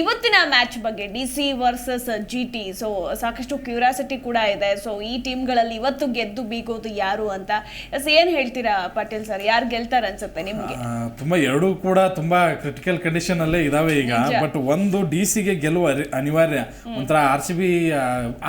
ಇವತ್ತಿನ ಮ್ಯಾಚ್ ಬಗ್ಗೆ D C versus G T so ಸಾಕಷ್ಟು ಕ್ಯೂರಿಯಾಸಿಟಿ ಕೂಡ ಇದೆ. ಸೊ ಈ ಟೀಮ್ಗಳಲ್ಲಿ ಇವತ್ತು ಗೆದ್ದು ಬೀಗೋದು ಯಾರು ಅಂತ. ಎಸ್ ಏನ್ ಹೇಳ್ತೀರಾ ಪಾಟೀಲ್ ಸರ್ ಯಾರು ಗೆಲ್ತಾರೆ ಅನ್ಸುತ್ತೆ ನಿಮಗೆ? ತುಂಬಾ ಎರಡೂ ಕೂಡ ತುಂಬಾ ಕ್ರಿಟಿಕಲ್ ಕಂಡೀಷನ್ ಅಲ್ಲೇ ಇದಾವೆ ಈಗ. ಬಟ್ ಒಂದು ಡಿ ಸಿಗೆ ಗೆಲುವು ಅನಿವಾರ್ಯ. ಒಂಥರ R C B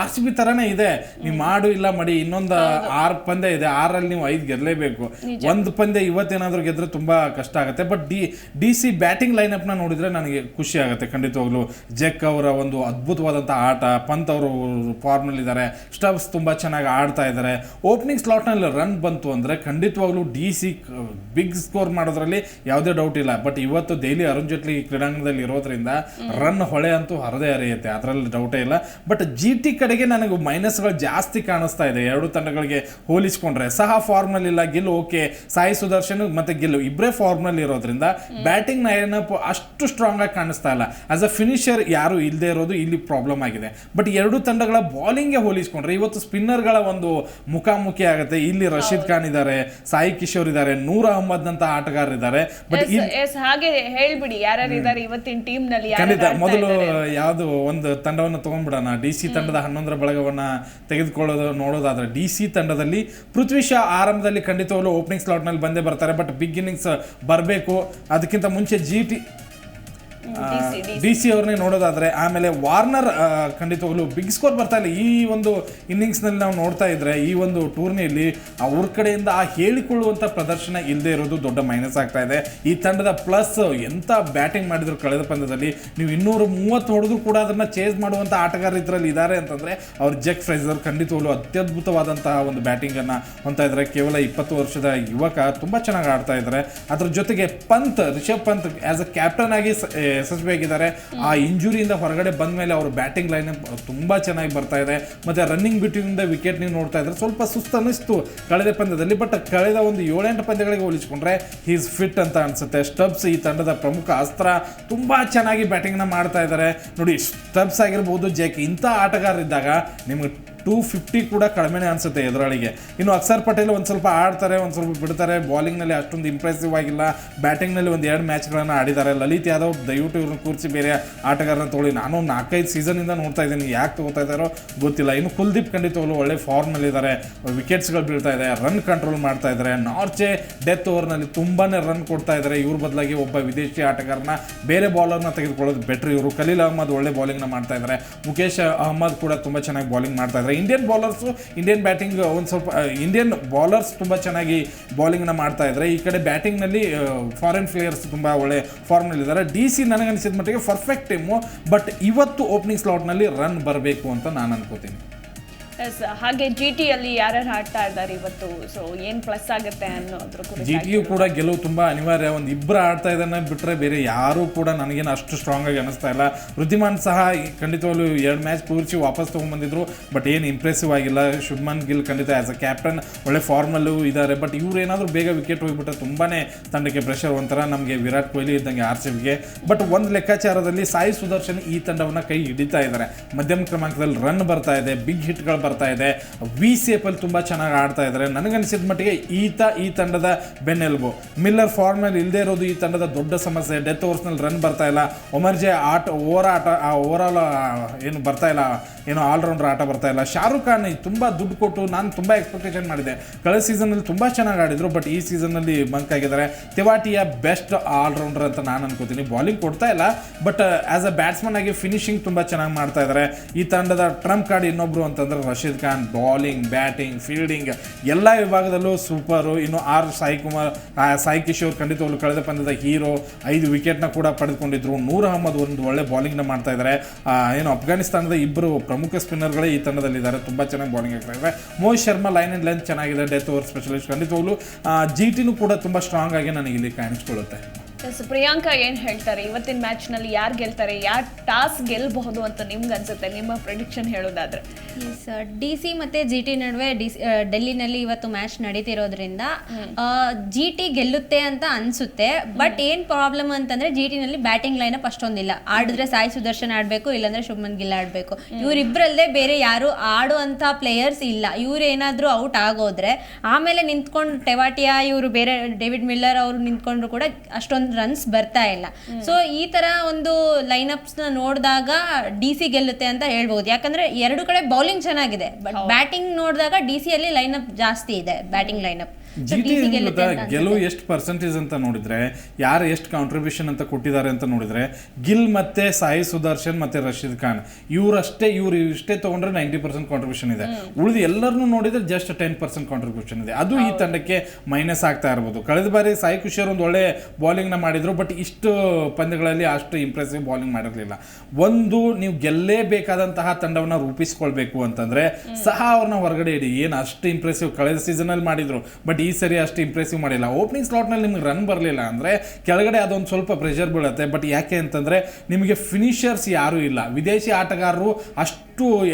R C B ತರಾನೇ ಇದೆ. ನೀವು ಮಾಡು ಇಲ್ಲ ಮಾಡಿ ಇನ್ನೊಂದು ಆರು ಪಂದ್ಯ ಇದೆ. ಆರಲ್ಲಿ ನೀವು ಐದು ಗೆಲ್ಲಲೇಬೇಕು ಒಂದು ಪಂದ್ಯ ಇವತ್ತೇನಾದ್ರೂ ಗೆದ್ರೆ ತುಂಬಾ ಕಷ್ಟ ಆಗುತ್ತೆ. But D D C batting ಲೈನ್ನ ನೋಡಿದ್ರೆ ನನಗೆ ಖುಷಿ ಆಗುತ್ತೆ ಖಂಡಿತವಾಗ್ಲು ಜೆಕ್ ಅವರ ಒಂದು ಅದ್ಭುತವಾದಂಥ ಆಟ ಪಂತ್ ಅವರು ಫಾರ್ಮಲ್ಲಿ ಇದ್ದಾರೆ ಸ್ಟಬ್ಸ್ ತುಂಬಾ ಚೆನ್ನಾಗಿ ಆಡ್ತಾ ಇದ್ದಾರೆ. ಓಪನಿಂಗ್ ಸ್ಲಾಟ್ನಲ್ಲಿ ರನ್ ಬಂತು ಅಂದ್ರೆ ಖಂಡಿತವಾಗ್ಲೂ ಡಿ ಸಿ ಬಿಗ್ ಸ್ಕೋರ್ ಮಾಡೋದ್ರಲ್ಲಿ ಯಾವುದೇ ಡೌಟ್ ಇಲ್ಲ. ಬಟ್ ಇವತ್ತು ದೆಹಲಿ ಅರುಣ್ ಜೇಟ್ಲಿ ಕ್ರೀಡಾಂಗಣದಲ್ಲಿ ಇರೋದ್ರಿಂದ ರನ್ ಹೊಳೆ ಅಂತೂ ಹರದೇ ಹರಿಯುತ್ತೆ. ಅದರಲ್ಲಿ ಡೌಟೇ ಇಲ್ಲ. ಬಟ್ ಜಿ ಟಿ ಕಡೆಗೆ ನನಗೆ ಮೈನಸ್ಗಳು ಜಾಸ್ತಿ ಕಾಣಿಸ್ತಾ ಇದೆ. ಎರಡು ತಂಡಗಳಿಗೆ ಹೋಲಿಸ್ಕೊಂಡ್ರೆ ಸಹ ಫಾರ್ಮ್ನಲ್ಲಿ ಇಲ್ಲ ಗಿಲ್ ಓಕೆ ಸಾಯಿ ಸುದರ್ಶನ್ ಮತ್ತೆ ಗಿಲ್ ಇಬ್ಬರೇ ಫಾರ್ಮ್ನಲ್ಲಿ ಇರೋದ್ರಿಂದ ಬ್ಯಾಟಿಂಗ್ ಲೈನಪ್ ಅಷ್ಟು ಸ್ಟ್ರಾಂಗ್ ಆಗಿ ಕಾಣಿಸ್ತಾ ಇಲ್ಲ. ಆಸ್ ಅ ಫಿನಿಷರ್ ಯಾರು ಇಲ್ಲದೆ ಇರೋದು ಇಲ್ಲಿ ಪ್ರಾಬ್ಲಮ್ ಆಗಿದೆ. ಬಟ್ ಎರಡು ತಂಡಗಳ ಬಾಲಿಂಗ್ಗೆ ಹೋಲಿಸ್ಕೊಂಡ್ರೆ ಇವತ್ತು ಸ್ಪಿನ್ನರ್ಗಳ ಒಂದು ಮುಖಾಮುಖಿ ಆಗುತ್ತೆ. ಇಲ್ಲಿ ರಶೀದ್ ಖಾನ್ ಇದ್ದಾರೆ ಸಾಯಿ ಕಿಶೋರ್ ಇದ್ದಾರೆ ನೂರ್ ಅಹಮದ್ ಅಂತ ಆಟಗಾರರಿದ್ದಾರೆ ಬಟ್ ಹಾಗೆ ಹೇಳ್ಬಿಡಿ ಯಾರ್ಯಾರು ಇದ್ದಾರೆ ಇವತ್ತಿನ ಟೀಮ್ನಲ್ಲಿ ಖಂಡಿತ ಮೊದಲು ಯಾವುದು ಒಂದು ತಂಡವನ್ನು ತಗೊಂಡ್ಬಿಡೋಣ. ಡಿ ಸಿ ತಂಡದ ಹನ್ನೊಂದರ ಬಳಗವನ್ನ ತೆಗೆದುಕೊಳ್ಳೋದು ನೋಡೋದಾದ್ರೆ ಡಿ ಸಿ ತಂಡದಲ್ಲಿ ಪೃಥ್ವಿ ಶಾ ಆರಂಭದಲ್ಲಿ ಖಂಡಿತವಾಗ್ಲೂ ಓಪನಿಂಗ್ ಸ್ಲಾಟ್ನಲ್ಲಿ ಬಂದೇ ಬರ್ತಾರೆ. ಬಟ್ ಬಿಗ್ ಇನ್ನಿಂಗ್ಸ್ ಬರಬೇಕು. ಅದಕ್ಕಿಂತ ಮುಂಚೆ ಜಿ ಟಿ ಡಿ ಸಿ ಅವ್ರನ್ನೇ ನೋಡೋದಾದರೆ ಆಮೇಲೆ ವಾರ್ನರ್ ಖಂಡಿತವಾಗ್ಲೂ ಬಿಗ್ ಸ್ಕೋರ್ ಬರ್ತಾ ಇಲ್ಲ. ಈ ಒಂದು ಇನ್ನಿಂಗ್ಸ್ನಲ್ಲಿ ನಾವು ನೋಡ್ತಾ ಇದ್ರೆ ಈ ಒಂದು ಟೂರ್ನಿಯಲ್ಲಿ ಅವ್ರ ಕಡೆಯಿಂದ ಆ ಹೇಳಿಕೊಳ್ಳುವಂಥ ಪ್ರದರ್ಶನ ಇಲ್ಲದೆ ಇರೋದು ದೊಡ್ಡ ಮೈನಸ್ ಆಗ್ತಾ ಇದೆ. ಈ ತಂಡದ ಪ್ಲಸ್ ಎಂಥ ಬ್ಯಾಟಿಂಗ್ ಮಾಡಿದ್ರು ಕಳೆದ ಪಂದ್ಯದಲ್ಲಿ ನೀವು ಇನ್ನೂರ ಮೂವತ್ತು ಹೊಡೆದ್ರು ಕೂಡ ಅದನ್ನು ಚೇಸ್ ಮಾಡುವಂಥ ಆಟಗಾರರು ಇದರಲ್ಲಿ ಇದ್ದಾರೆ ಅಂತಂದರೆ ಅವ್ರ ಜೆಕ್ ಫ್ರೈಸರ್ ಖಂಡಿತವಾಗ್ಲೂ ಅತ್ಯದ್ಭುತವಾದಂತಹ ಒಂದು ಬ್ಯಾಟಿಂಗನ್ನು ಹೊಂತ ಇದ್ದಾರೆ ಕೇವಲ ಇಪ್ಪತ್ತು ವರ್ಷದ ಯುವಕ ತುಂಬ ಚೆನ್ನಾಗಿ ಆಡ್ತಾ ಇದ್ದಾರೆ ಅದ್ರ ಜೊತೆಗೆ Pant Rishabh Pant as a captain ಆಗಿ ಯಶಸ್ವಿಯಾಗಿದ್ದಾರೆ. ಆ ಇಂಜುರಿಯಿಂದ ಹೊರಗಡೆ ಬಂದ ಮೇಲೆ ಅವರು ಬ್ಯಾಟಿಂಗ್ ಲೈನ್ ತುಂಬಾ ಚೆನ್ನಾಗಿ ಬರ್ತಾ ಇದೆ. ಮತ್ತೆ ರನ್ನಿಂಗ್ ಬಿಟ್ಟಿಂದ ವಿಕೆಟ್ ನೀವು ನೋಡ್ತಾ ಇದ್ರೆ ಸ್ವಲ್ಪ ಸುಸ್ತು ಅನ್ನಿಸ್ತು ಕಳೆದ ಪಂದ್ಯದಲ್ಲಿ ಬಟ್ ಕಳೆದ ಒಂದು ಏಳೆಂಟು ಪಂದ್ಯಗಳಿಗೆ ಹೋಲಿಸ್ಕೊಂಡ್ರೆ ಈಸ್ ಫಿಟ್ ಅಂತ ಅನ್ಸುತ್ತೆ. ಸ್ಟಬ್ಸ್ ಈ ತಂಡದ ಪ್ರಮುಖ ಅಸ್ತ್ರ ತುಂಬಾ ಚೆನ್ನಾಗಿ ಬ್ಯಾಟಿಂಗ್ನ ಮಾಡ್ತಾ ಇದ್ದಾರೆ. ನೋಡಿ ಸ್ಟಬ್ಸ್ ಆಗಿರ್ಬೋದು ಜೆಕ್ ಇಂಥ ಆಟಗಾರರಿದ್ದಾಗ ನಿಮ್ಗೆ ಟೂ ಫಿಫ್ಟಿ ಕೂಡ ಕಡಿಮೆನೇ ಅನ್ಸುತ್ತೆ ಎದುರಾಳಿಗೆ. ಇನ್ನು ಅಕ್ಷರ್ ಪಟೇಲ್ ಒಂದು ಸ್ವಲ್ಪ ಆಡ್ತಾರೆ, ಒಂದು ಸ್ವಲ್ಪ ಬಿಡ್ತಾರೆ. ಬಾಲಿಂಗ್ನಲ್ಲಿ ಅಷ್ಟೊಂದು ಇಂಪ್ರೆಸಿವ್ ಆಗಿಲ್ಲ. ಬ್ಯಾಟಿಂಗ್ನಲ್ಲಿ ಒಂದು ಎರಡು ಮ್ಯಾಚ್ಗಳನ್ನು ಆಡಿದ್ದಾರೆ. ಲಲಿತ್ ಯಾದವ್ ದಯವಿಟ್ಟು ಇವ್ರನ್ನ ಕೂರಿಸಿ ಬೇರೆ ಆಟಗಾರನ ತೊಗೊಳ್ಳಿ. ನಾನು ನಾಲ್ಕೈದು ಸೀಸನಿಂದ ನೋಡ್ತಾ ಇದ್ದೀನಿ. ಯಾಕೆ ತಗೋತಾ ಇದ್ದಾರೋ ಗೊತ್ತಿಲ್ಲ. ಇನ್ನು ಕುಲ್ದೀಪ್ ಖಂಡಿತವಾಗ್ಲೂ ಒಳ್ಳೆ ಫಾರ್ಮ್ನಲ್ಲಿದ್ದಾರೆ ವಿಕೆಟ್ಸ್ಗಳು ಬೀಳ್ತಾ ಇದೆ. ರನ್ ಕಂಟ್ರೋಲ್ ಮಾಡ್ತಾ ಇದ್ದಾರೆ. ನಾರ್ಚೆ ಡೆತ್ ಓವರ್ನಲ್ಲಿ ತುಂಬಾ ರನ್ ಕೊಡ್ತಾ ಇದ್ದಾರೆ. ಇವ್ರ ಬದಲಾಗಿ ಒಬ್ಬ ವಿದೇಶಿ ಆಟಗಾರನ ಬೇರೆ ಬಾಲರ್ನ ತೆಗೆದುಕೊಳ್ಳೋದು ಬೆಟ್ರ್ ಇವರು. ಕಲೀಲ್ ಅಹಮದ್ ಒಳ್ಳೆ ಬಾಲಿಂಗ್ನ ಮಾಡ್ತಾ ಇದ್ದಾರೆ. ಮುಖೇಶ್ ಅಹಮದ್ ಕೂಡ ತುಂಬ ಚೆನ್ನಾಗಿ ಬಾಲಿಂಗ್ ಮಾಡ್ತಾ ಇದ್ದಾರೆ. ಇಂಡಿಯನ್ ಬೌಲರ್ಸು ಇಂಡಿಯನ್ ಬ್ಯಾಟಿಂಗ್ ಒಂದು ಸ್ವಲ್ಪ ಇಂಡಿಯನ್ ಬೌಲರ್ಸ್ ತುಂಬ ಚೆನ್ನಾಗಿ ಬೌಲಿಂಗ್ನ ಮಾಡ್ತಾ ಇದ್ದಾರೆ ಈ ಕಡೆ ಬ್ಯಾಟಿಂಗ್ನಲ್ಲಿ ಫಾರಿನ್ ಪ್ಲೇಯರ್ಸ್ ತುಂಬ ಒಳ್ಳೆ ಫಾರ್ಮ್ನಲ್ಲಿದ್ದಾರೆ ಡಿ ಸಿ ನನಗನ್ಸಿದ ಮಟ್ಟಿಗೆ ಪರ್ಫೆಕ್ಟ್ ಟೀಮು ಬಟ್ ಇವತ್ತು ಓಪನಿಂಗ್ ಸ್ಲಾಟ್ನಲ್ಲಿ ರನ್ ಬರಬೇಕು ಅಂತ ನಾನು ಅನ್ಕೋತೀನಿ. ಎಸ್ ಹಾಗೆ ಜಿ ಟಿ ಅಲ್ಲಿ ಯಾರ್ಯಾರು ಆಡ್ತಾ ಇದ್ದಾರೆ ಇವತ್ತು? ಸೊ ಏನ್ ಪ್ಲಸ್ ಆಗುತ್ತೆ ಅನ್ನೋದ್ರ ಜಿ ಟಿಯು ಕೂಡ ಗೆಲುವು ತುಂಬಾ ಅನಿವಾರ್ಯ. ಒಂದು ಇಬ್ಬರು ಆಡ್ತಾ ಇದನ್ನ ಬಿಟ್ರೆ ಬೇರೆ ಯಾರೂ ಕೂಡ ನನಗೇನು ಅಷ್ಟು ಸ್ಟ್ರಾಂಗ್ ಆಗಿ ಅನಿಸ್ತಾ ಇಲ್ಲ. ವೃದ್ಧಿಮಾನ್ ಸಹ ಖಂಡಿತವಾಗ್ಲೂ ಎರಡು ಮ್ಯಾಚ್ ಪೂರ್ತಿ ವಾಪಸ್ ತೊಗೊಂಡ್ಬಂದಿದ್ರು ಬಟ್ ಏನು ಇಂಪ್ರೆಸಿವ್ ಆಗಿಲ್ಲ. ಶುಭ್ಮನ್ ಗಿಲ್ ಖಂಡಿತ ಆಸ್ ಅ ಕ್ಯಾಪ್ಟನ್ ಒಳ್ಳೆ ಫಾರ್ಮಲ್ಲೂ ಇದ್ದಾರೆ. ಬಟ್ ಇವ್ರು ಏನಾದರೂ ಬೇಗ ವಿಕೆಟ್ ಹೋಗ್ಬಿಟ್ರೆ ತುಂಬಾನೇ ತಂಡಕ್ಕೆ ಪ್ರೆಷರ್ ಒಂಥರ. ನಮಗೆ ವಿರಾಟ್ ಕೊಹ್ಲಿ ಇದ್ದಂಗೆ ಆರ್ ಸಿ ಬಿಗೆ ಬಟ್ ಒಂದು ಲೆಕ್ಕಾಚಾರದಲ್ಲಿ ಸಾಯಿ ಸುದರ್ಶನ್ ಈ ತಂಡವನ್ನ ಕೈ ಹಿಡಿತಾ ಇದ್ದಾರೆ. ಮಧ್ಯಮ ಕ್ರಮಾಂಕದಲ್ಲಿ ರನ್ ಬರ್ತಾ ಇದೆ. ಬಿಗ್ ಹಿಟ್ಗಳು ಬರ್ತಾ ಇದೆ. ವಿ ಸೇಪಲ್ಲಿ ತುಂಬ ಚೆನ್ನಾಗಿ ಆಡ್ತಾ ಇದ್ದಾರೆ ನನಗನ್ಸಿದ ಮಟ್ಟಿಗೆ ಈತ ಈ ತಂಡದ ಬೆನ್ನೆಲುಬು. ಮಿಲ್ಲರ್ ಫಾರ್ಮಲ್ಲಿ ಇಲ್ಲದೆ ಇರೋದು ಈ ತಂಡದ ದೊಡ್ಡ ಸಮಸ್ಯೆ. ಡೆತ್ ಓವರ್ಸ್ನಲ್ಲಿ ರನ್ ಬರ್ತಾ ಇಲ್ಲ. ಒಮರ್ಜೆ ಆಟ ಓವರ್ ಆಟ ಓವರ್ ಆಲ್ ಏನು ಬರ್ತಾ ಇಲ್ಲ. ಏನು ಆಲ್ರೌಂಡರ್ ಆಟ ಬರ್ತಾ ಇಲ್ಲ. ಶಾರುಖ್ ಖಾನ್ ತುಂಬ ದುಡ್ಡು ಕೊಟ್ಟು ನಾನು ತುಂಬ ಎಕ್ಸ್ಪೆಕ್ಟೇಷನ್ ಮಾಡಿದೆ. ಕಳೆದ ಸೀಸನಲ್ಲಿ ತುಂಬ ಚೆನ್ನಾಗಿ ಆಡಿದ್ರು ಬಟ್ ಈ ಸೀಸನ್ನಲ್ಲಿ ಬಂಕ್ ಆಗಿದ್ದಾರೆ. ತಿವಾಟಿಯ ಬೆಸ್ಟ್ ಆಲ್ರೌಂಡರ್ ಅಂತ ನಾನು ಅನ್ಕೋತೀನಿ. ಬಾಲಿಂಗ್ ಕೊಡ್ತಾ ಇಲ್ಲ ಬಟ್ ಆಸ್ ಅ ಬ್ಯಾಟ್ಸ್ಮನ್ ಆಗಿ ಫಿನಿಶಿಂಗ್ ತುಂಬ ಚೆನ್ನಾಗಿ ಮಾಡ್ತಾ ಇದ್ದಾರೆ ಈ ತಂಡದ ಟ್ರಂಪ್ ಕಾರ್ಡ್ ಇನ್ನೊಬ್ರು ಅಂತಂದ್ರೆ Rashid Khan bowling batting fielding ಎಲ್ಲ ವಿಭಾಗದಲ್ಲೂ ಸೂಪರು ಇನ್ನು ಆರ್ ಸಾಯಿ ಕುಮಾರ್ ಸಾಯಿ ಕಿಶೋರ್ ಖಂಡಿತವಾಗ್ಲು ಕಳೆದ ಪಂದ್ಯದ ಹೀರೋ. ಐದು ವಿಕೆಟ್ನ ಕೂಡ ಪಡೆದುಕೊಂಡಿದ್ರು. ನೂರ್ ಅಹಮದ್ ಒಂದು ಒಳ್ಳೆ ಬೌಲಿಂಗ್ನ ಮಾಡ್ತಾ ಇದ್ದಾರೆ ಏನು ಅಫ್ಘಾನಿಸ್ತಾನದ ಇಬ್ಬರು ಪ್ರಮುಖ ಸ್ಪಿನ್ನರ್ಗಳೇ ಈ ತಂಡದಲ್ಲಿದ್ದಾರೆ. ತುಂಬ ಚೆನ್ನಾಗಿ ಬಾಲಿಂಗ್ ಆಗ್ತಾ ಇದ್ದಾರೆ Mohit Sharma line and length ಚೆನ್ನಾಗಿದೆ. ಡೆತ್ ಓವರ್ ಸ್ಪೆಷಲಿಸ್ಟ್ ಖಂಡಿತವಾಗ್ಲು ಜಿ ಟಿನೂ ಕೂಡ ತುಂಬ ಸ್ಟ್ರಾಂಗ್ ಆಗಿ ನನಗೆ ಇಲ್ಲಿ ಕಾಣಿಸ್ಕೊಳ್ಳುತ್ತೆ. ಎಸ್ ಪ್ರಿಯಾಂಕಾ ಏನು ಹೇಳ್ತಾರೆ? ಇವತ್ತಿನ ಮ್ಯಾಚ್ನಲ್ಲಿ ಯಾರು ಗೆಲ್ತಾರೆ? ಯಾರು ಟಾಸ್ ಗೆಲ್ಬಹುದು ಅಂತ ನಿಮ್ಗೆ ಅನ್ಸುತ್ತೆ? ನಿಮ್ಮ ಪ್ರೆಡಿಕ್ಷನ್ ಹೇಳೋದಾದ್ರೆ. ಎಸ್ ಡಿ ಸಿ ಮತ್ತು ಜಿ ಟಿ ನಡುವೆ ಡಿ ಡೆಲ್ಲಿನಲ್ಲಿ ಇವತ್ತು ಮ್ಯಾಚ್ ನಡೀತಿರೋದ್ರಿಂದ ಜಿ ಟಿ ಗೆಲ್ಲುತ್ತೆ ಅಂತ ಅನಿಸುತ್ತೆ. ಬಟ್ ಏನು ಪ್ರಾಬ್ಲಮ್ ಅಂತಂದರೆ ಜಿ ಟಿನಲ್ಲಿ ಬ್ಯಾಟಿಂಗ್ ಲೈನಪ್ ಅಷ್ಟೊಂದಿಲ್ಲ. ಆಡಿದ್ರೆ ಸಾಯಿ ಸುದರ್ಶನ್ ಆಡಬೇಕು ಇಲ್ಲಾಂದ್ರೆ ಶುಭಮನ್ ಗಿಲ್ ಆಡಬೇಕು. ಇವರಿಬ್ಬರಲ್ಲದೆ ಬೇರೆ ಯಾರು ಆಡುವಂಥ ಪ್ಲೇಯರ್ಸ್ ಇಲ್ಲ. ಇವರೇನಾದರೂ ಏನಾದರೂ ಔಟ್ ಆಗೋದ್ರೆ ಆಮೇಲೆ ನಿಂತ್ಕೊಂಡು ಟೆವಾಟಿಯಾ ಇವರು ಬೇರೆ ಡೇವಿಡ್ ಮಿಲ್ಲರ್ ಅವರು ನಿಂತ್ಕೊಂಡ್ರು ಕೂಡ ಅಷ್ಟೊಂದು ರನ್ಸ್ ಬರ್ತಾ ಇಲ್ಲ. ಸೊ ಈ ತರ ಒಂದು ಲೈನ್ನ ನೋಡಿದಾಗ ಡಿ ಸಿ ಗೆಲ್ಲುತ್ತೆ ಅಂತ ಹೇಳ್ಬೋದು. ಯಾಕಂದ್ರೆ ಎರಡು ಕಡೆ ಬೌಲಿಂಗ್ ಚೆನ್ನಾಗಿದೆ. ಬಟ್ ಬ್ಯಾಟಿಂಗ್ ನೋಡಿದಾಗ ಡಿ ಸಿ ಅಲ್ಲಿ ಅಪ್ ಜಾಸ್ತಿ ಇದೆ ಬ್ಯಾಟಿಂಗ್ ಲೈನ್ ಸೊ ಗೆಲುವು ಎಷ್ಟು ಪರ್ಸೆಂಟೇಜ್ ಅಂತ ನೋಡಿದ್ರೆ ಯಾರು ಎಷ್ಟು ಕಾಂಟ್ರಿಬ್ಯೂಷನ್ ಅಂತ ಕೊಟ್ಟಿದ್ದಾರೆ ಅಂತ ನೋಡಿದ್ರೆ ಗಿಲ್ ಮತ್ತೆ ಸಾಯಿ ಸುದರ್ಶನ್ ಮತ್ತೆ ರಶೀದ್ ಖಾನ್ ಇವರಷ್ಟೇ ಇವ್ರು ಇಷ್ಟೇ ತಗೊಂಡ್ರೆ ನೈಂಟಿ ಪರ್ಸೆಂಟ್ ಕಾಂಟ್ರಿಬ್ಯೂಷನ್ ಇದೆ. ಉಳಿದು ಎಲ್ಲರನ್ನೂ ನೋಡಿದ್ರೆ ಜಸ್ಟ್ ಟೆನ್ ಪರ್ಸೆಂಟ್ ಕಾಂಟ್ರಿಬ್ಯೂಷನ್ ಇದೆ. ಅದು ಈ ತಂಡಕ್ಕೆ ಮೈನಸ್ ಆಗ್ತಾ ಇರ್ಬೋದು. ಕಳೆದ ಬಾರಿ ಸಾಯಿ ಕುಶಿಯರ್ ಒಂದು ಒಳ್ಳೆ ಬೌಲಿಂಗ್ನ ನ ಮಾಡಿದ್ರು ಬಟ್ ಇಷ್ಟು ಪಂದ್ಯಗಳಲ್ಲಿ ಅಷ್ಟು ಇಂಪ್ರೆಸಿವ್ ಬೌಲಿಂಗ್ ಮಾಡಿರಲಿಲ್ಲ. ಒಂದು ನೀವು ಗೆಲ್ಲೇಬೇಕಾದಂತಹ ತಂಡವನ್ನ ರೂಪಿಸ್ಕೊಳ್ಬೇಕು ಅಂತಂದ್ರೆ ಸಹ ಅವ್ರನ್ನ ಹೊರಗಡೆ ಇಡಿ. ಏನು ಅಷ್ಟು ಇಂಪ್ರೆಸಿವ್ ಕಳೆದ ಸೀಸನ್ ಅಲ್ಲಿ ಮಾಡಿದ್ರು ಬಟ್ ಈ ಸರಿ ಅಷ್ಟು ಇಂಪ್ರೆಸಿವ್ ಮಾಡಿಲ್ಲ. ಓಪನಿಂಗ್ ಸ್ಲಾಟ್ನಲ್ಲಿ ನಿಮ್ಗೆ ರನ್ ಬರಲಿಲ್ಲ ಅಂದರೆ ಕೆಳಗಡೆ ಅದೊಂದು ಸ್ವಲ್ಪ ಪ್ರೆಷರ್ ಬೀಳುತ್ತೆ. ಬಟ್ ಯಾಕೆ ಅಂತಂದರೆ ನಿಮಗೆ ಫಿನಿಷರ್ಸ್ ಯಾರೂ ಇಲ್ಲ. ವಿದೇಶಿ ಆಟಗಾರರು ಅಷ್ಟು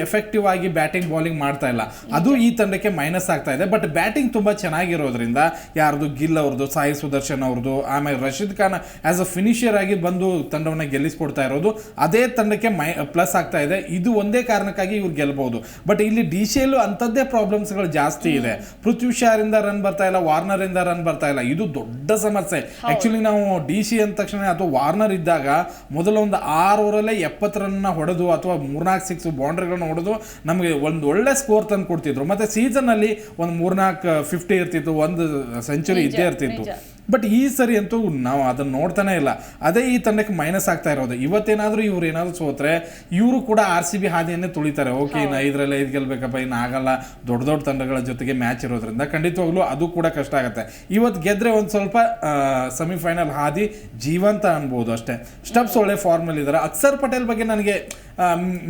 ಎಫೆಕ್ಟಿವ್ ಆಗಿ ಬ್ಯಾಟಿಂಗ್ ಬೌಲಿಂಗ್ ಮಾಡ್ತಾ ಇಲ್ಲ. ಅದು ಈ ತಂಡಕ್ಕೆ ಮೈನಸ್ ಆಗ್ತಾ ಇದೆ. ಬಟ್ ಬ್ಯಾಟಿಂಗ್ ತುಂಬಾ ಚೆನ್ನಾಗಿರೋದ್ರಿಂದ ಯಾರ್ದು ಗಿಲ್ ಅವ್ರದ್ದು ಸಾಯಿ ಸುದರ್ಶನ್ ಅವ್ರದ್ದು ಆಮೇಲೆ Rashid Khan as a finisher ಆಗಿ ಬಂದು ತಂಡವನ್ನ ಗೆಲ್ಲಿಸ್ಕೊಡ್ತಾ ಇರೋದು ಅದೇ ತಂಡಕ್ಕೆ ಮೈ ಪ್ಲಸ್ ಆಗ್ತಾ ಇದೆ. ಇದು ಒಂದೇ ಕಾರಣಕ್ಕಾಗಿ ಇವ್ರು ಗೆಲ್ಬಹುದು ಬಟ್ ಇಲ್ಲಿ ಡಿ ಸಿ ಯಲ್ಲೂ ಅಂಥದ್ದೇ ಪ್ರಾಬ್ಲಮ್ಸ್ಗಳು ಜಾಸ್ತಿ ಇದೆ. ಪೃಥ್ವಿ ಶಾರಿಂದ ರನ್ ಬರ್ತಾ ಇಲ್ಲ ವಾರ್ನರ್ ಇಂದ ರನ್ ಬರ್ತಾ ಇಲ್ಲ. ಇದು ದೊಡ್ಡ ಸಮಸ್ಯೆ. ಆಕ್ಚುಲಿ ನಾವು ಡಿ ಸಿ ಅಂದ ತಕ್ಷಣ ಅಥವಾ ವಾರ್ನರ್ ಇದ್ದಾಗ ಮೊದಲ ಒಂದು ಆರು ಓವರಲ್ಲೇ ಎಪ್ಪತ್ತು ರನ್ನ ಹೊಡೆದು ಅಥವಾ ಮೂರ್ನಾಲ್ಕು ಸಿಕ್ಸ್ ಬೌಂಡ್ರಿಗಳನ್ನ ಹೊಡೆದು ನಮಗೆ ಒಂದು ಒಳ್ಳೆ ಸ್ಕೋರ್ ತಂದು ಕೊಡ್ತಿದ್ರು ಮತ್ತೆ ಸೀಸನ್ ಅಲ್ಲಿ ಒಂದು ಮೂರ್ನಾಲ್ಕು ಫಿಫ್ಟಿ ಇರ್ತಿತ್ತು ಒಂದು ಸೆಂಚುರಿ ಇದ್ದೇ ಇರ್ತಿತ್ತು. ಬಟ್ ಈ ಸರಿ ಅಂತೂ ನಾವು ಅದನ್ನ ನೋಡ್ತಾನೆ ಇಲ್ಲ. ಅದೇ ಈ ತಂಡಕ್ಕೆ ಮೈನಸ್ ಆಗ್ತಾ ಇರೋದು. ಇವತ್ತೇನಾದರೂ ಇವ್ರು ಏನಾದರೂ ಸೋತ್ರೆ ಇವರು ಕೂಡ ಆರ್ ಸಿ ಬಿ ಹಾದಿಯನ್ನೇ ತುಳಿತಾರೆ. ಓಕೆ ಇನ್ನು ಐದರಲ್ಲಿ ಐದು ಗೆಲ್ಲಬೇಕಪ್ಪ ಇನ್ನು ಆಗಲ್ಲ. ದೊಡ್ಡ ದೊಡ್ಡ ತಂಡಗಳ ಜೊತೆಗೆ ಮ್ಯಾಚ್ ಇರೋದ್ರಿಂದ ಖಂಡಿತವಾಗ್ಲೂ ಅದು ಕೂಡ ಕಷ್ಟ ಆಗುತ್ತೆ. ಇವತ್ತು ಗೆದ್ದರೆ ಒಂದು ಸ್ವಲ್ಪ ಸೆಮಿಫೈನಲ್ ಹಾದಿ ಜೀವಂತ ಅನ್ಬೋದು ಅಷ್ಟೇ. ಸ್ಟಬ್ಸ್ ಒಳ್ಳೆ ಫಾರ್ಮಲ್ ಇದ್ದಾರೆ ಅಕ್ಸರ್ ಪಟೇಲ್ ಬಗ್ಗೆ ನನಗೆ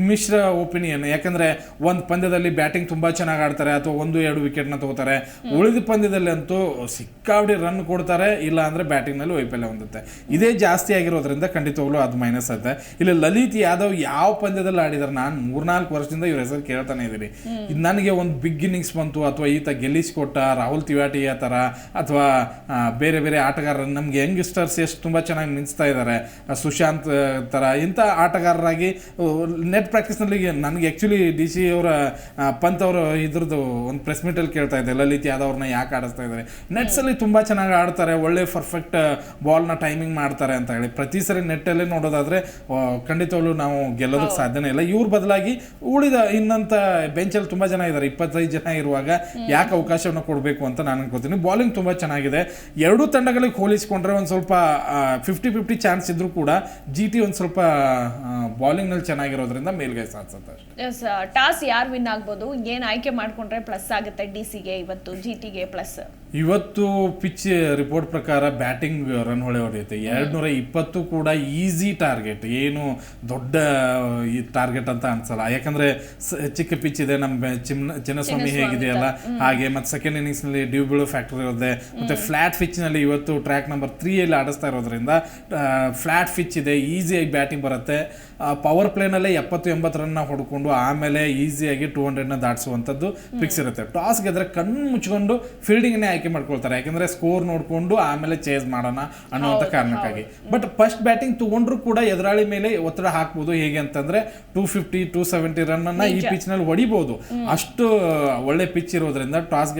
ಮಿಶ್ರ ಒಪಿನಿಯನ್ ಯಾಕಂದರೆ ಒಂದು ಪಂದ್ಯದಲ್ಲಿ ಬ್ಯಾಟಿಂಗ್ ತುಂಬ ಚೆನ್ನಾಗಿ ಆಡ್ತಾರೆ ಅಥವಾ ಒಂದು ಎರಡು ವಿಕೆಟ್ನ ತಗೋತಾರೆ. ಉಳಿದ ಪಂದ್ಯದಲ್ಲಿ ಅಂತೂ ಸಿಕ್ಕಾಬಡಿ ರನ್ ಕೊಡ್ತಾರೆ. ಇಲ್ಲ ಅಂದ್ರೆ ಬ್ಯಾಟಿಂಗ್ನಲ್ಲಿ ವೈಫಲ್ಯ ಹೊಂದುತ್ತೆ. ಇದೇ ಜಾಸ್ತಿ ಆಗಿರೋದ್ರಿಂದ ಖಂಡಿತವಾಗ್ಲೂ ಅದು ಮೈನಸ್ ಆಗುತ್ತೆ ಇಲ್ಲಿ ಲಲಿತ್ ಯಾದವ್ ಯಾವ ಪಂದ್ಯದಲ್ಲಿ ಆಡಿದಾರೆ ನಾನು ಮೂರ್ನಾಲ್ಕು ವರ್ಷದಿಂದ ಇವ್ರ ಹೆಸರು ಕೇಳ್ತಾನೆ ಇದ್ದೀನಿ ಇದು ನನಗೆ ಒಂದು ಬಿಗ್ ಇನ್ನಿಂಗ್ಸ್ ಬಂತು ಅಥವಾ ಈತ ಗೆಲ್ಲಿಸ್ಕೊಟ್ಟ ರಾಹುಲ್ ತಿವಾಟಿಯ ತರ ಅಥವಾ ಬೇರೆ ಬೇರೆ ಆಟಗಾರರು ನಮ್ಗೆ ಯಂಗ್ಸ್ಟರ್ಸ್ ಎಷ್ಟು ತುಂಬಾ ಚೆನ್ನಾಗಿ ಮಿಂಚ್ತಾ ಇದ್ದಾರೆ ಸುಶಾಂತ್ ಆ, ತರ ಇಂಥ ಆಟಗಾರರಾಗಿ ನೆಟ್ ಪ್ರಾಕ್ಟೀಸ್ನಲ್ಲಿ ನನಗೆ ಆ್ಯಕ್ಚುಲಿ ಡಿ ಸಿ ಅವರ ಆ, ಪಂತ್ ಅವರು ಇದ್ರದ್ದು ಒಂದು ಪ್ರೆಸ್ ಮೀಟಲ್ಲಿ ಕೇಳ್ತಾ ಇದ್ದೆ ಲಲಿತ್ ಯಾದವ್ ಅವ್ರನ್ನ ಯಾಕೆ ಆಡಿಸ್ತಾ ಇದ್ದಾರೆ ನೆಟ್ಸಲ್ಲಿ ತುಂಬ ಚೆನ್ನಾಗಿ ಆಡ್ತಾರೆ ಒಳ್ಳೆ ಪರ್ಫೆಕ್ಟ್ ಬಾಲ್ನ ಟೈಮಿಂಗ್ ಮಾಡ್ತಾರೆ ಅಂತ ಹೇಳಿ. ಪ್ರತಿ ಸರಿ ನೆಟ್ಟಲ್ಲೇ ನೋಡೋದಾದ್ರೆ ಖಂಡಿತವಾಗ್ಲೂ ನಾವು ಗೆಲ್ಲೋದಕ್ಕೆ ಸಾಧ್ಯನೇ ಇಲ್ಲ. ಇವ್ರ ಬದಲಾಗಿ ಉಳಿದ ಇನ್ನಂತ ಬೆಂಚಲ್ಲಿ ತುಂಬ ಜನ ಇದ್ದಾರೆ ಇಪ್ಪತ್ತೈದು ಜನ ಇರುವಾಗ ಯಾಕೆ ಅವಕಾಶವನ್ನು ಕೊಡಬೇಕು ಅಂತ ನಾನು ಅನ್ಕೋತೀನಿ. ಬಾಲಿಂಗ್ ತುಂಬ ಚೆನ್ನಾಗಿದೆ. ಎರಡೂ ತಂಡಗಳಿಗೆ ಹೋಲಿಸ್ಕೊಂಡ್ರೆ ಒಂದು ಸ್ವಲ್ಪ ಫಿಫ್ಟಿ ಫಿಫ್ಟಿ ಚಾನ್ಸ್ ಇದ್ರೂ ಕೂಡ ಜಿ ಟಿ ಒಂದು ಸ್ವಲ್ಪ ಬಾಲಿಂಗ್ನಲ್ಲಿ ಚೆನ್ನಾಗಿರೋದ್ರಿಂದ ಮೇಲ್ಗೈ ಸಾಧಿಸುತ್ತೆ ಎಸ್ ಟಾಸ್ ಯಾರು ವಿನ್ ಆಗ್ಬೋದು? ಏನು ಆಯ್ಕೆ ಮಾಡಿಕೊಂಡ್ರೆ ಪ್ಲಸ್ ಆಗುತ್ತೆ ಡಿ ಸಿಗೆ ಇವತ್ತು ಜಿ ಟಿಗೆ ಪ್ಲಸ್ ಇವತ್ತು ಪಿಚ್ ರಿಪೋರ್ಟ್ ಪ್ರಕಾರ ಬ್ಯಾಟಿಂಗ್ ರನ್ ಹೊಳೆ ಹೊಡೆಯುತ್ತೆ. ಎರಡ್ನೂರ ಇಪ್ಪತ್ತು ಕೂಡ ಈಸಿ ಟಾರ್ಗೆಟ್ ಏನು ದೊಡ್ಡ ಈ ಟಾರ್ಗೆಟ್ ಅಂತ ಅನ್ಸಲ್ಲ. ಯಾಕಂದ್ರೆ ಚಿಕ್ಕ ಪಿಚ್ ಇದೆ. ನಮ್ಮ ಚಿನ್ನ ಚಿನ್ನಸ್ವಾಮಿ ಹೇಗಿದೆಯಲ್ಲ ಹಾಗೆ ಮತ್ತೆ ಸೆಕೆಂಡ್ ಇನ್ನಿಂಗ್ಸ್ನಲ್ಲಿ ಡ್ಯೂ ಬೀಳೋ ಫ್ಯಾಕ್ಟರ್ ಇರುತ್ತೆ ಮತ್ತೆ ಫ್ಲಾಟ್ ಪಿಚ್ನಲ್ಲಿ ಇವತ್ತು ಟ್ರ್ಯಾಕ್ ನಂಬರ್ ತ್ರೀ ಅಲ್ಲಿ ಆಡಿಸ್ತಾ ಇರೋದ್ರಿಂದ ಫ್ಲಾಟ್ ಪಿಚ್ ಇದೆ. ಈಸಿಯಾಗಿ ಬ್ಯಾಟಿಂಗ್ ಬರುತ್ತೆ. ಪವರ್ ಪ್ಲೇನಲ್ಲೇ ಎಪ್ಪತ್ತು ಎಂಬತ್ತು ರನ್ನ ಹೊಡ್ಕೊಂಡು ಆಮೇಲೆ ಈಸಿಯಾಗಿ ಟೂ ಹಂಡ್ರೆಡ್ನ ದಾಟಿಸುವಂಥದ್ದು ಫಿಕ್ಸ್ ಇರುತ್ತೆ. ಟಾಸ್ ಗೆದ್ರೆ ಕಣ್ಣು ಮುಚ್ಕೊಂಡು ಫೀಲ್ಡಿಂಗ್ನೇ ಆಯ್ಕೆ ಮಾಡ್ಕೊಳ್ತಾರೆ. ಯಾಕಂದ್ರೆ ಸ್ಕೋರ್ ನೋಡ್ಕೊಂಡು ಆಮೇಲೆ ಚೇಸ್ ಮಾಡೋಣ ಅನ್ನೋಂಥ ಕಾರಣಕ್ಕಾಗಿ. ಬಟ್ ಫಸ್ಟ್ ಬ್ಯಾಟಿಂಗ್ ತಗೊಂಡ್ರು ಕೂಡ ಎದುರಾಳಿ ಮೇಲೆ ಒತ್ತಡ ಹಾಕ್ಬೋದು. ಹೇಗೆ ಅಂತಂದ್ರೆ two fifty two seventy run ಅನ್ನ ಈ ಪಿಚ್ನಲ್ಲಿ ಹೊಡಿಬಹುದು ಅಷ್ಟು ಒಳ್ಳೆ ಪಿಚ್ ಇರೋದ್ರಿಂದ ಟಾಸ್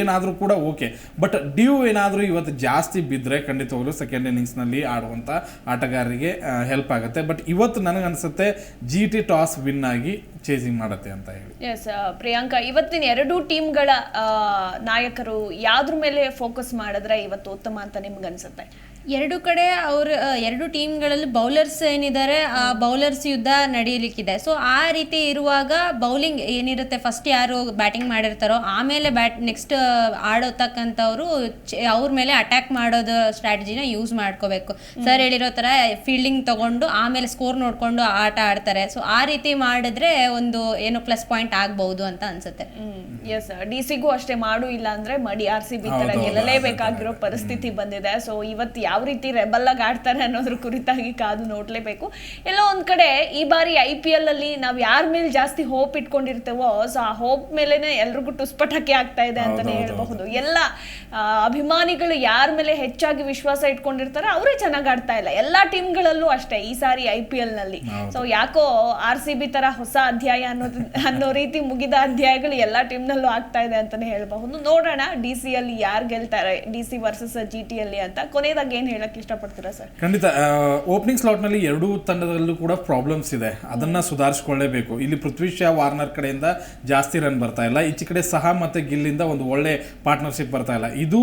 ಏನಾದರೂ ಕೂಡ ಓಕೆ ಬಟ್ ಡ್ಯೂ ಏನಾದರೂ ಇವತ್ತು ಜಾಸ್ತಿ ಬಿದ್ದರೆ ಖಂಡಿತವಾಗ್ಲೂ ಸೆಕೆಂಡ್ ಇನ್ನಿಂಗ್ಸ್ನಲ್ಲಿ ಆಡುವಂತ ಆಟಗಾರರಿಗೆ ಹೆಲ್ಪ್ ಆಗುತ್ತೆ. ಬಟ್ ಇವತ್ತು ನನಗನ್ಸುತ್ತೆ ಜಿ ಟಿ ಟಾಸ್ ವಿನ್ ಆಗಿ ಚೇಸಿಂಗ್ ಮಾಡುತ್ತೆ ಅಂತ ಹೇಳಿ. ಎಸ್ ಪ್ರಿಯಾಂಕಾ, ಇವತ್ತಿನ ಎರಡೂ ಟೀಮ್ಗಳ ನಾಯಕರು ಯಾವ್ದ್ರ ಮೇಲೆ ಫೋಕಸ್ ಮಾಡಿದ್ರೆ ಇವತ್ತು ಉತ್ತಮ ಅಂತ ನಿಮ್ಗೆ ಅನ್ಸುತ್ತೆ ಎರಡು ಕಡೆ ಅವರು ಎರಡು ಟೀಮ್ಗಳಲ್ಲಿ ಬೌಲರ್ಸ್ ಏನಿದ್ದಾರೆ ಆ ಬೌಲರ್ಸ್ ಯುದ್ಧ ನಡೆಯಲಿಕ್ಕಿದೆ ಸೊ ಆ ರೀತಿ ಇರುವಾಗ ಬೌಲಿಂಗ್ ಏನಿರುತ್ತೆ? ಫಸ್ಟ್ ಯಾರು ಬ್ಯಾಟಿಂಗ್ ಮಾಡಿರ್ತಾರೋ ಆಮೇಲೆ ಬ್ಯಾಟ್ ನೆಕ್ಸ್ಟ್ ಆಡೋತಕ್ಕಂಥವ್ರು ಅವ್ರ ಮೇಲೆ ಅಟ್ಯಾಕ್ ಮಾಡೋದು ಸ್ಟ್ರಾಟಜಿನ ಯೂಸ್ ಮಾಡ್ಕೋಬೇಕು. ಸರ್ ಹೇಳಿರೋ ಥರ ಫೀಲ್ಡಿಂಗ್ ತಗೊಂಡು ಆಮೇಲೆ ಸ್ಕೋರ್ ನೋಡಿಕೊಂಡು ಆಟ ಆಡ್ತಾರೆ. ಸೊ ಆ ರೀತಿ ಮಾಡಿದ್ರೆ ಒಂದು ಏನು ಪ್ಲಸ್ ಪಾಯಿಂಟ್ ಆಗ್ಬಹುದು ಅಂತ ಅನ್ಸುತ್ತೆ. ಎಸ್ ಡಿ ಸಿಗೂ ಅಷ್ಟೇ ಮಾಡು ಇಲ್ಲ ಅಂದ್ರೆ ಮಡಿ ಆರ್ ಸಿ ಬಿ ತರ ಗೆಲ್ಲಲೇಬೇಕಾಗಿರೋ ಪರಿಸ್ಥಿತಿ ಬಂದಿದೆ. ಸೊ ಇವತ್ತು ಯಾವ ರೀತಿ ರೆಬಲ್ ಆಗಿ ಆಡ್ತಾರೆ ಅನ್ನೋದ್ರ ಕುರಿತಾಗಿ ಕಾದು ನೋಡ್ಲೇಬೇಕು. ಎಲ್ಲೋ ಒಂದ್ ಕಡೆ ಈ ಬಾರಿ ಐ ಪಿ ಎಲ್ ಅಲ್ಲಿ ನಾವ್ ಯಾರ ಮೇಲೆ ಜಾಸ್ತಿ ಹೋಪ್ ಇಟ್ಕೊಂಡಿರ್ತೇವೋ ಸೊ ಆ ಹೋಪ್ ಮೇಲೆನೆ ಎಲ್ರಿಗೂ ಟುಸ್ಪಟಾಕಿ ಆಗ್ತಾ ಇದೆ ಅಂತಾನೆ ಹೌದು, ಹೌದು, ಹೇಳ್ಬಹುದು ಎಲ್ಲ ಅಭಿಮಾನಿಗಳು ಯಾರ ಮೇಲೆ ಹೆಚ್ಚಾಗಿ ವಿಶ್ವಾಸ ಇಟ್ಕೊಂಡಿರ್ತಾರೆ ಅವರೇ ಚೆನ್ನಾಗಿ ಆಡ್ತಾ ಇಲ್ಲ. ಎಲ್ಲಾ ಟೀಮ್ಗಳಲ್ಲೂ ಅಷ್ಟೇ ಈ ಸಾರಿ ಐ ಪಿ ಎಲ್ನಲ್ಲಿ. ಸೊ ಯಾಕೋ ಆರ್ ಸಿ ಬಿ ತರ ಹೊಸ ಅಧ್ಯಾಯ ಅನ್ನೋದು ಅನ್ನೋ ರೀತಿ ಮುಗಿದ ಅಧ್ಯಾಯಗಳು ಎಲ್ಲಾ ಟೀಮ್ನಲ್ಲೂ ಆಗ್ತಾ ಇದೆ ಅಂತಾನೆ ಹೇಳ್ಬಹುದು. ನೋಡೋಣ ಡಿ ಸಿ ಅಲ್ಲಿ ಯಾರು ಗೆಲ್ತಾರೆ D C versus G T ಅಲ್ಲಿ ಅಂತ. ಕೊನೆಯದಾಗಿ ಏನ್ ಹೇಳಕ್ ಇಷ್ಟಪಡ್ತೀರಾ ಸರ್? ಖಂಡಿತ ಓಪನಿಂಗ್ ಸ್ಲಾಟ್ನಲ್ಲಿ ಎರಡೂ ತಂಡದಲ್ಲೂ ಕೂಡ ಪ್ರಾಬ್ಲಮ್ಸ್ ಇದೆ. ಅದನ್ನ ಸುಧಾರಿಸ್ಕೊಳ್ಳೇಬೇಕು. ಇಲ್ಲಿ ಪೃಥ್ವಿ ಶಾ ವಾರ್ನರ್ ಕಡೆಯಿಂದ ಜಾಸ್ತಿ ರನ್ ಬರ್ತಾ ಇಲ್ಲ. ಈಚೆ ಕಡೆ ಸಹ ಮತ್ತೆ ಗಿಲ್ಲಿಂದ ಒಂದು ಒಳ್ಳೆ ಪಾರ್ಟ್ನರ್ಶಿಪ್ ಬರ್ತಾ ಇಲ್ಲ. ಇದು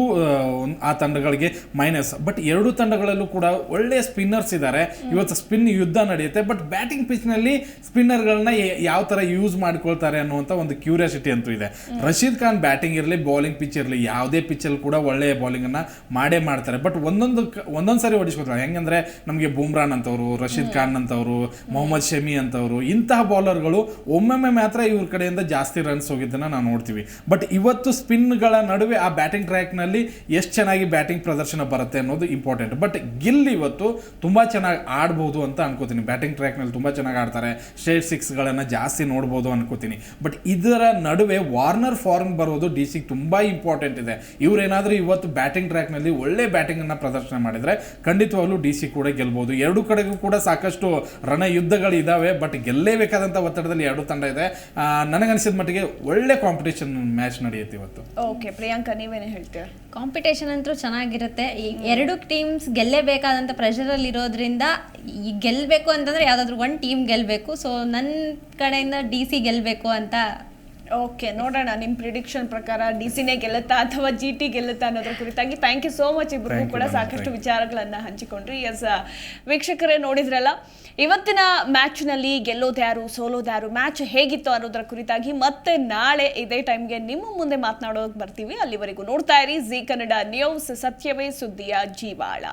ಆ, ತಂಡಗಳಿಗೆ ಮೈನಸ್ ಬಟ್ ಎರಡು ತಂಡಗಳಲ್ಲೂ ಕೂಡ ಒಳ್ಳೆ ಸ್ಪಿನ್ನರ್ಸ್ ಇದ್ದಾರೆ ಇವತ್ತು ಸ್ಪಿನ್ ಯುದ್ಧ ನಡೆಯುತ್ತೆ. ಬಟ್ ಬ್ಯಾಟಿಂಗ್ ಪಿಚ್ನಲ್ಲಿ ಸ್ಪಿನ್ನರ್ಗಳನ್ನ ಯಾವ ತರ ಯೂಸ್ ಮಾಡ್ಕೊಳ್ತಾರೆ ಅನ್ನುವಂಥ ಒಂದು ಕ್ಯೂರಿಯಾಸಿಟಿ ಅಂತೂ ಇದೆ. ರಶೀದ್ ಖಾನ್ ಬ್ಯಾಟಿಂಗ್ ಇರಲಿ ಬೌಲಿಂಗ್ ಪಿಚ್ ಇರಲಿ ಯಾವುದೇ ಪಿಚ್ಚಲ್ಲಿ ಕೂಡ ಒಳ್ಳೆಯ ಬೌಲಿಂಗ್ ಅನ್ನ ಮಾಡೇ ಮಾಡ್ತಾರೆ. ಬಟ್ ಒಂದೊಂದು ಕ- ಒಂದೊಂದ್ ಸರಿ ಹೊಡಿಸ್ಕೊತಾರೆ ಹೆಂಗಂದ್ರೆ ನಮಗೆ ಬುಮ್ರಾನ್ ಅಂತವರು ರಶೀದ್ ಖಾನ್ ಅಂತವರು ಮೊಹಮ್ಮದ್ ಶಮಿ ಅಂತವರು ಇಂತಹ ಬೌಲರ್ಗಳು ಒಮ್ಮೊಮ್ಮೆ ಮಾತ್ರ ಇವ್ರ ಕಡೆಯಿಂದ ಜಾಸ್ತಿ ರನ್ಸ್ ಹೋಗಿದ್ದನ್ನ ನಾವು ನೋಡ್ತೀವಿ. ಬಟ್ ಇವತ್ತು ಸ್ಪಿನ್ಗಳ ನಡುವೆ ಆ ಬ್ಯಾಟಿಂಗ್ ಟ್ರ್ಯಾಕ್ನಲ್ಲಿ ಎಷ್ಟು ಚೆನ್ನಾಗಿ ಬ್ಯಾಟಿಂಗ್ ಪ್ರದರ್ಶನ ಬರುತ್ತೆ ಅನ್ನೋದು ಇಂಪಾರ್ಟೆಂಟ್ ಬಟ್ ಗಿಲ್ ಇವತ್ತು ತುಂಬಾ ಚೆನ್ನಾಗಿ ಆಡ್ಬೋದು ಅಂತ ಅನ್ಕೋತೀನಿ. ಬ್ಯಾಟಿಂಗ್ ಟ್ರ್ಯಾಕ್ನಲ್ಲಿ ತುಂಬಾ ಚೆನ್ನಾಗಿ ಆಡ್ತಾರೆ. ಸ್ಟೇಟ್ ಸಿಕ್ಸ್ಗಳನ್ನು ಜಾಸ್ತಿ ನೋಡ್ಬೋದು ಅನ್ಕೋತೀನಿ. ಬಟ್ ಇದರ ನಡುವೆ ವಾರ್ನರ್ ಫಾರ್ಮ್ ಬರೋದು ಡಿ ಸಿಗೆ ತುಂಬಾ ಇಂಪಾರ್ಟೆಂಟ್ ಇದೆ. ಇವರೇನಾದರೂ ಇವತ್ತು ಬ್ಯಾಟಿಂಗ್ ಟ್ರ್ಯಾಕ್ನಲ್ಲಿ ಒಳ್ಳೆ ಬ್ಯಾಟಿಂಗನ್ನು ಅನ್ನ ಪ್ರದರ್ಶನ ಮಾಡಿದರೆ ಖಂಡಿತವಾಗ್ಲೂ ಡಿ ಸಿ ಕೂಡ ಗೆಲ್ಬೋದು. ಎರಡು ಕಡೆಗೂ ಕೂಡ ಸಾಕಷ್ಟು ರಣ ಯುದ್ಧಗಳು ಇದಾವೆ ಬಟ್ ಗೆಲ್ಲೇಬೇಕಾದಂಥ ಒತ್ತಡದಲ್ಲಿ ಎರಡು ತಂಡ ಇದೆ. ನನಗೆ ನನಗನ್ಸಿದ ಮಟ್ಟಿಗೆ ಒಳ್ಳೆ ಕಾಂಪಿಟೇಷನ್ ಮ್ಯಾಚ್ ನಡೆಯುತ್ತೆ ಇವತ್ತು. ಓಕೆ ಪ್ರಿಯಾಂಕಾ ನೀವೇನೇ ಹೇಳ್ತೀರಾ? ಕಾಂಪಿಟೇಷನ್ ಅಂತೂ ಚೆನ್ನಾಗಿರುತ್ತೆ. ಈ ಎರಡು ಟೀಮ್ಸ್ ಗೆಲ್ಲೇಬೇಕಾದಂಥ ಪ್ರೆಷರಲ್ಲಿ ಇರೋದ್ರಿಂದ ಈ ಗೆಲ್ಲಬೇಕು ಅಂತಂದ್ರೆ ಯಾವುದಾದ್ರೂ ಒಂದು ಟೀಮ್ ಗೆಲ್ಲಬೇಕು ಸೊ ನನ್ನ ಕಡೆಯಿಂದ ಡಿ ಸಿ ಗೆಲ್ಲಬೇಕು ಅಂತ ಓಕೆ ನೋಡೋಣ ನಿಮ್ಮ ಪ್ರಿಡಿಕ್ಷನ್ ಪ್ರಕಾರ ಡಿ ಸಿನೇ ಗೆಲ್ಲುತ್ತಾ ಅಥವಾ ಜಿ ಟಿ ಗೆಲ್ಲುತ್ತಾ ಅನ್ನೋದ್ರ ಕುರಿತಾಗಿ. ಥ್ಯಾಂಕ್ ಯು ಸೋ ಮಚ್ ಇಬ್ಬರಿಗೂ ಕೂಡ ಸಾಕಷ್ಟು ವಿಚಾರಗಳನ್ನು ಹಂಚಿಕೊಂಡ್ರಿ. ಎಸ್ ವೀಕ್ಷಕರೇ ನೋಡಿದ್ರಲ್ಲ ಇವತ್ತಿನ ಮ್ಯಾಚ್ನಲ್ಲಿ ಗೆಲ್ಲೋದ್ಯಾರು ಸೋಲೋದ್ಯಾರು ಮ್ಯಾಚ್ ಹೇಗಿತ್ತು ಅನ್ನೋದರ ಕುರಿತಾಗಿ ಮತ್ತೆ ನಾಳೆ ಇದೇ ಟೈಮ್ಗೆ ನಿಮ್ಮ ಮುಂದೆ ಮಾತನಾಡೋಕೆ ಬರ್ತೀವಿ. ಅಲ್ಲಿವರೆಗೂ ನೋಡ್ತಾ ಇರಿ. ಜಿ ಕನ್ನಡ ನ್ಯೂಸ್ ಸತ್ಯವೇ ಸುದ್ದಿಯ ಜೀವಾಳ.